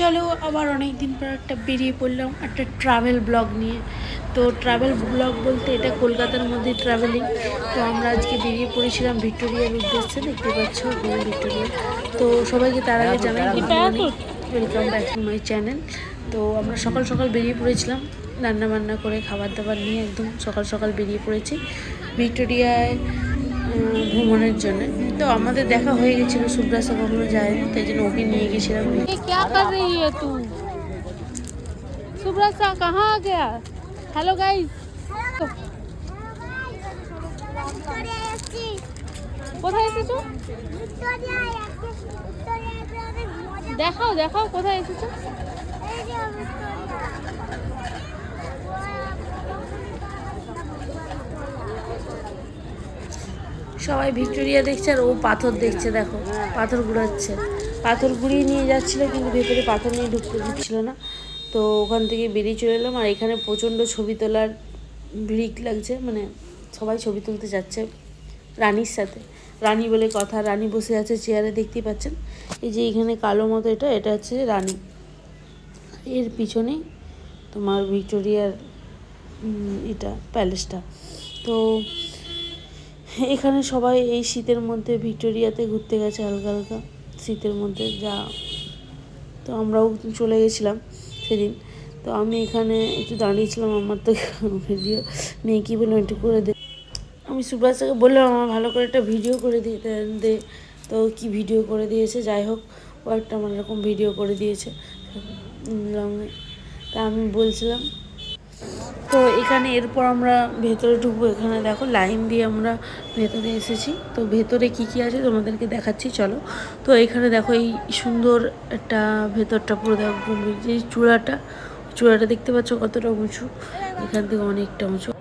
চলো আবার অনেক দিন পর একটা বেরিয়ে পড়লাম একটা ট্রাভেল ব্লগ নিয়ে। তো ট্রাভেল ব্লগ বলতে এটা কলকাতার মধ্যে ট্রাভেলিং তো আমরা আজকে বেরিয়ে পড়েছিলাম ভিক্টোরিয়ার উদ্দেশ্যে দেখতে পাচ্ছ ভিক্টোরিয়া। তো সবাইকে তার আগে জানাই good morning welcome back to my channel তো আমরা সকাল সকাল বেরিয়ে পড়েছিলাম রান্না বান্না করে খাবার দাবার নিয়ে একদম সকাল সকাল বেরিয়ে পড়েছি। ভিক্টোরিয়ায় ভ্রমণের জন্য। তো আমাদের দেখা হয়ে গেছিল সুব্রাস কখনো যায়নি তাই জন্য ওকে নিয়ে গেছিলাম। কাহা গেয়া? হ্যালো গাইস কোথায় এসেছ? দেখাও দেখাও, কোথায় এসেছ? সবাই ভিক্টোরিয়া দেখছে আর ও পাথর দেখছে, দেখো, পাথর ঘুরাচ্ছে। পাথর ঘুরিয়ে নিয়ে যাচ্ছিল, কিন্তু ভেতরে পাথর নিয়ে ঢুকতে দিচ্ছিল না। তো ওখান থেকে বেরিয়ে চলে এলাম আর এখানে প্রচণ্ড ছবি তোলার ভিড় লাগছে মানে সবাই ছবি তুলতে যাচ্ছে রানীর সাথে। রানী বলে কথা, রানী বসে আছে চেয়ারে, দেখতেই পাচ্ছেন? এই যে এখানে কালো মতো এটা এটা হচ্ছে রানী। এর পিছনেই তোমার ভিক্টোরিয়ার এটা, প্যালেসটা। তো এখানে সবাই এই শীতের মধ্যে ভিক্টোরিয়াতে ঘুরতে গেছে হালকা হালকা, শীতের মধ্যে যা। তো আমরাও চলে গেছিলাম সেদিন। তো আমি এখানে একটু দাঁড়িয়েছিলাম আমার তো ভিডিও নেই, কী বললাম একটু করে দে। আমি সুভাষকে বললাম, আমার ভালো করে একটা ভিডিও করে দিয়ে দে তো কি ভিডিও করে দিয়েছে, যাই হোক, ও একটা আমার এরকম ভিডিও করে দিয়েছে। তা আমি বলছিলাম তো এখানে এরপর আমরা ভেতরে ঢুকবো। এখানে দেখো লাইন দিয়ে আমরা ভেতরে এসেছি। তো ভেতরে কি কি আছে তোমাদেরকে দেখাচ্ছি, চলো। তো এখানে দেখো এই সুন্দর একটা ভেতরটা পুরো দেখো যে চূড়াটা চূড়াটা দেখতে পাচ্ছ কতটা উঁচু? এখান থেকে অনেকটা উঁচু।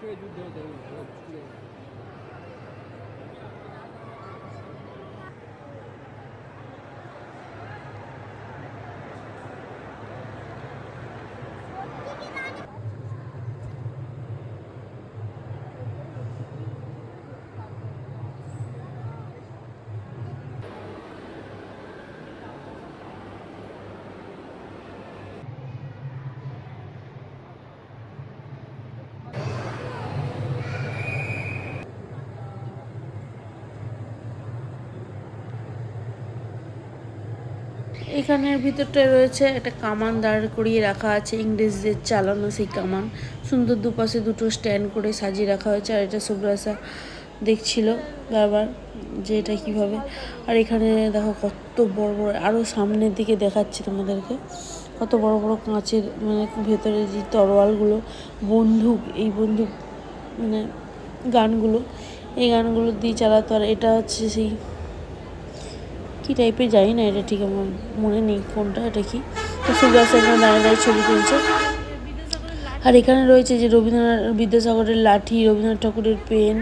出来就得要等我我也 এখানের ভিতরটায় রয়েছে একটা কামান দাঁড় করিয়ে রাখা আছে, ইংরেজদের চালানো সেই কামান। সুন্দর দুপাশে দুটো স্ট্যান্ড করে সাজিয়ে রাখা হয়েছে, আর এটা সুব্রাসা দেখছিল বারবার যে এটা কীভাবে। আর এখানে দেখো কত বড় বড় আরও সামনের দিকে দেখাচ্ছি তোমাদেরকে। কত বড় বড় কাঁচের মানে ভেতরে যে তরোয়ালগুলো, বন্দুক, এই বন্দুক মানে গানগুলো, এই গানগুলো দিয়ে চালাতো। আর এটা হচ্ছে সেই কী টাইপের জানি না, এটা ঠিক আমার মনে নেই কোনটা, এটা কি? তো এখানে দাঁড়িয়ে দাঁড়িয়ে ছবি তুলছে। আর এখানে রয়েছে যে রবীন্দ্রনাথ, বিদ্যাসাগরের লাঠি, রবীন্দ্রনাথ ঠাকুরের পেন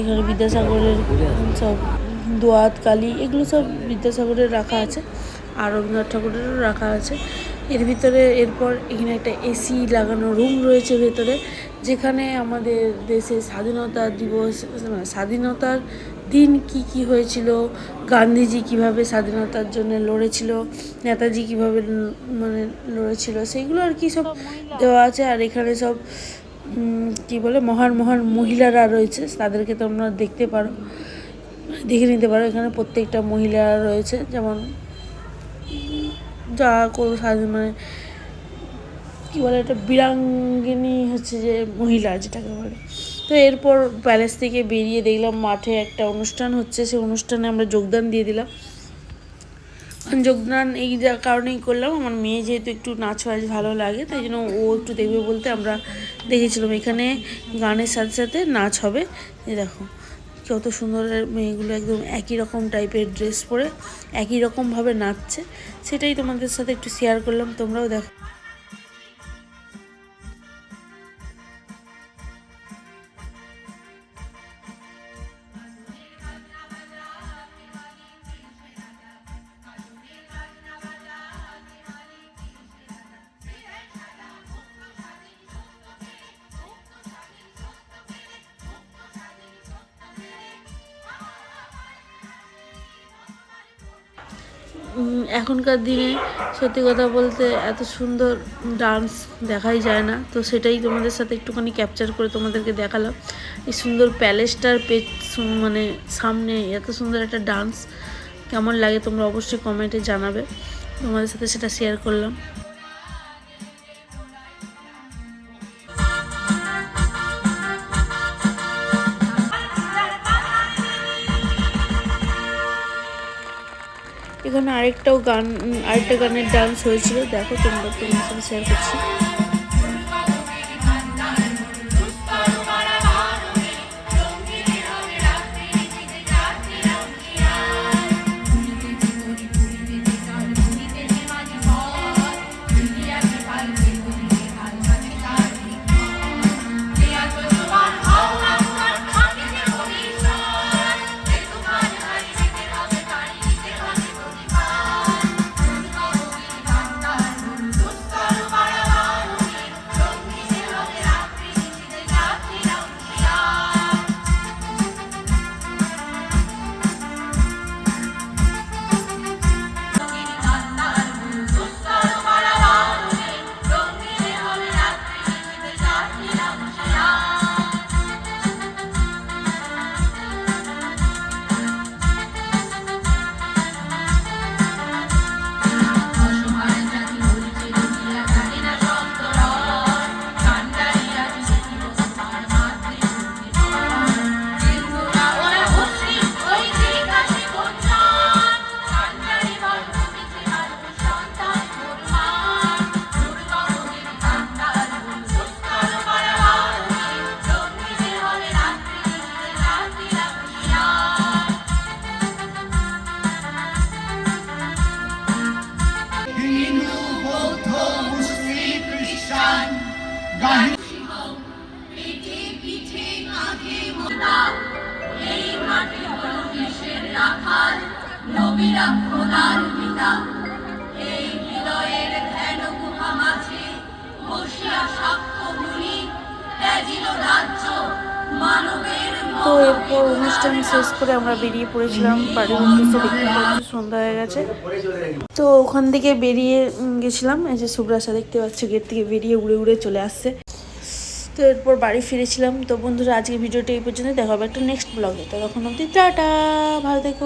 এখানে বিদ্যাসাগরের সব দোয়াত, কালি, এগুলো সব বিদ্যাসাগরের রাখা আছে। আর রবীন্দ্রনাথ ঠাকুরেরও রাখা আছে। এর ভিতরে এরপর এখানে একটা এসি লাগানো রুম রয়েছে ভেতরে, যেখানে আমাদের দেশের স্বাধীনতা দিবস মানে স্বাধীনতার দিন কি কি হয়েছিল? গান্ধীজি কীভাবে স্বাধীনতার জন্য লড়েছিল? নেতাজি কীভাবে মানে লড়েছিল? সেইগুলো আর কি সব দেওয়া আছে। আর এখানে সব কি বলে, মহান মহান মহিলারা রয়েছে। তাদেরকে তোমরা দেখতে পারো, দেখে নিতে পারো। এখানে প্রত্যেকটা মহিলারা রয়েছে। যেমন, যা কোনো মানে কী বলে, একটা বীরাঙ্গিনী হচ্ছে যে মহিলা, যেটাকে বলে। তো এরপর প্যালেস থেকে বেরিয়ে দেখলাম মাঠে একটা অনুষ্ঠান হচ্ছে, সেই অনুষ্ঠানে আমরা যোগদান দিয়ে দিলাম। যোগদান এই যা কারণেই করলাম, আমার মেয়ে যেহেতু একটু নাচ ফাচ ভালো লাগে, তাই জন্য ও একটু দেখবে বলতে আমরা দেখেছিলাম এখানে গানের সাথে সাথে নাচ হবে। এই দেখো, কত সুন্দর মেয়েগুলো একদম একই রকম টাইপের ড্রেস পরে, একই রকমভাবে নাচছে, সেটাই তোমাদের সাথে একটু শেয়ার করলাম, তোমরাও দেখো। এখনকার দিনে সত্যি কথা বলতে এত সুন্দর ডান্স দেখাই যায় না। তো সেটাই তোমাদের সাথে একটুখানি ক্যাপচার করে তোমাদেরকে দেখালাম। এই সুন্দর প্যালেসটার পে মানে সামনে এত সুন্দর একটা ডান্স কেমন লাগে তোমরা অবশ্যই কমেন্টে জানাবে। তোমাদের সাথে সেটা শেয়ার করলাম। এখানে আরেকটাও গান আরেকটা গানের ডান্স হয়েছিল। দেখো তোমরা সাথে শেয়ার করছি। তো এরপর অনুষ্ঠান শেষ করে আমরা বেরিয়ে পড়েছিলাম বাড়ির উদ্দেশ্যে দেখতে পাচ্ছি সন্ধ্যা হয়ে গেছে। তো ওখান থেকে বেরিয়ে গেছিলাম এই যে সুব্রাসা দেখতে পাচ্ছ গেট থেকে বেরিয়ে উড়ে উড়ে চলে আসছে। তো এরপর বাড়ি ফিরেছিলাম। তো বন্ধুরা আজকে ভিডিওটা এই পর্যন্ত দেখা হবে একটা নেক্সট ব্লগে তো তখন অবধি টাটা ভালো থেকো।